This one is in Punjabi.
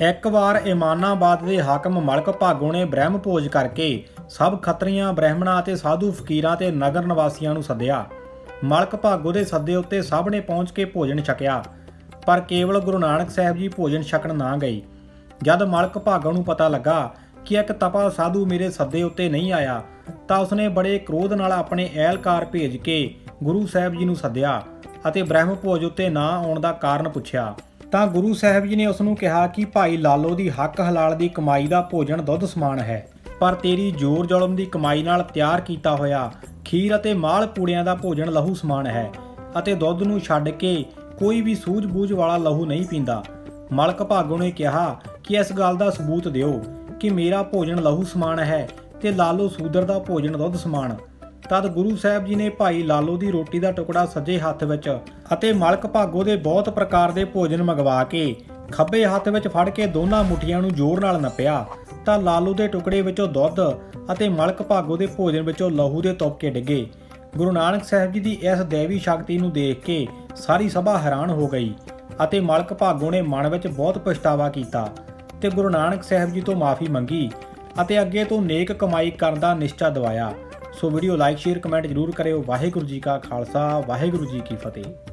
ਇੱਕ ਵਾਰ ਇਮਾਨਾਬਾਦ ਦੇ ਹਾਕਮ ਮਲਕ ਭਾਗੋ ਨੇ ਬ੍ਰਹਮ ਭੋਜ ਕਰਕੇ ਸਭ ਖੱਤਰੀਆਂ, ਬ੍ਰਾਹਮਣਾਂ ਅਤੇ ਸਾਧੂ ਫਕੀਰਾਂ ਤੇ ਨਗਰ ਨਿਵਾਸੀਆਂ ਨੂੰ ਸੱਦਿਆ। ਮਲਕ ਭਾਗੋ ਦੇ ਸੱਦੇ ਉੱਤੇ ਸਭ ਨੇ ਪਹੁੰਚ ਕੇ ਭੋਜਨ ਛਕਿਆ, ਪਰ ਕੇਵਲ ਗੁਰੂ ਨਾਨਕ ਸਾਹਿਬ ਜੀ ਭੋਜਨ ਛਕਣ ਨਾ ਗਏ। ਜਦ ਮਲਕ ਭਾਗੋ ਨੂੰ ਪਤਾ ਲੱਗਾ ਕਿ ਇੱਕ ਤਪਾ ਸਾਧੂ ਮੇਰੇ ਸੱਦੇ ਉੱਤੇ ਨਹੀਂ ਆਇਆ, ਤਾਂ ਉਸਨੇ ਬੜੇ ਕ੍ਰੋਧ ਨਾਲ ਆਪਣੇ ਐਲਕਾਰ ਭੇਜ ਕੇ ਗੁਰੂ ਸਾਹਿਬ ਜੀ ਨੂੰ ਸੱਦਿਆ ਅਤੇ ਬ੍ਰਹਮ ਭੋਜ ਉੱਤੇ ਨਾ ਆਉਣ ਦਾ ਕਾਰਨ ਪੁੱਛਿਆ। ਤਾਂ ਗੁਰੂ ਸਾਹਿਬ ਜੀ ਨੇ ਉਸ ਨੂੰ ਕਿਹਾ ਕਿ ਭਾਈ ਲਾਲੋ ਦੀ ਹੱਕ ਹਲਾਲ ਦੀ ਕਮਾਈ ਦਾ ਭੋਜਨ ਦੁੱਧ ਸਮਾਨ ਹੈ। ਪਰ ਤੇਰੀ ਜੋਰ ਜ਼ੁਲਮ ਦੀ ਕਮਾਈ ਨਾਲ ਤਿਆਰ ਕੀਤਾ ਹੋਇਆ ਖੀਰ ਅਤੇ ਮਾਲ ਪੂੜਿਆਂ ਦਾ ਭੋਜਨ ਲਹੂ ਸਮਾਨ ਹੈ ਅਤੇ ਦੁੱਧ ਨੂੰ ਛੱਡ ਕੇ ਕੋਈ ਵੀ ਸੂਝ-ਬੂਝ ਵਾਲਾ ਲਹੂ ਨਹੀਂ ਪੀਂਦਾ। ਮਲਕ ਭਾਗੋ ਨੇ ਕਿਹਾ ਕਿ ਇਸ ਗੱਲ ਦਾ ਸਬੂਤ ਦਿਓ ਕਿ ਮੇਰਾ ਭੋਜਨ ਲਹੂ ਸਮਾਨ ਹੈ ਤੇ ਲਾਲੋ ਸੂਦਰ ਦਾ ਭੋਜਨ ਦੁੱਧ ਸਮਾਨ। ਤਦ ਗੁਰੂ ਸਾਹਿਬ ਜੀ ਨੇ ਭਾਈ ਲਾਲੋ ਦੀ ਰੋਟੀ ਦਾ ਟੁਕੜਾ ਸੱਜੇ ਹੱਥ ਵਿੱਚ ਅਤੇ ਮਲਕ ਭਾਗੋ ਦੇ ਬਹੁਤ ਪ੍ਰਕਾਰ ਦੇ ਭੋਜਨ ਮੰਗਵਾ ਕੇ ਖੱਬੇ ਹੱਥ ਵਿੱਚ ਫੜ ਕੇ ਦੋਨਾਂ ਮੁਠੀਆਂ ਨੂੰ ਜ਼ੋਰ ਨਾਲ ਨੱਪਿਆ, ਤਾਂ ਲਾਲੂ ਦੇ ਟੁਕੜੇ ਵਿੱਚੋਂ ਦੁੱਧ ਅਤੇ ਮਲਕ ਭਾਗੋ ਦੇ ਭੋਜਨ ਵਿੱਚੋਂ ਲਹੂ ਦੇ ਤੁਪਕੇ ਡਿੱਗੇ। ਗੁਰੂ ਨਾਨਕ ਸਾਹਿਬ ਜੀ ਦੀ ਇਸ ਦੇਵੀ ਸ਼ਕਤੀ ਨੂੰ ਦੇਖ ਕੇ ਸਾਰੀ ਸਭਾ ਹੈਰਾਨ ਹੋ ਗਈ ਅਤੇ ਮਲਕ ਭਾਗੋ ਨੇ ਮਨ ਵਿੱਚ ਬਹੁਤ ਪਛਤਾਵਾ ਕੀਤਾ ਤੇ ਗੁਰੂ ਨਾਨਕ ਸਾਹਿਬ ਜੀ ਤੋਂ ਮਾਫੀ ਮੰਗੀ ਅਤੇ ਅੱਗੇ ਤੋਂ ਨੇਕ ਕਮਾਈ ਕਰਨ ਦਾ ਨਿਸ਼ਚਾ ਦਿਵਾਇਆ। ਸੋ ਵੀਡੀਓ ਲਾਈਕ, ਸ਼ੇਅਰ, ਕਮੈਂਟ ਜ਼ਰੂਰ ਕਰਿਓ। ਵਾਹਿਗੁਰੂ ਜੀ ਕਾ ਖਾਲਸਾ, ਵਾਹਿਗੁਰੂ ਜੀ ਕੀ ਫਤਿਹ।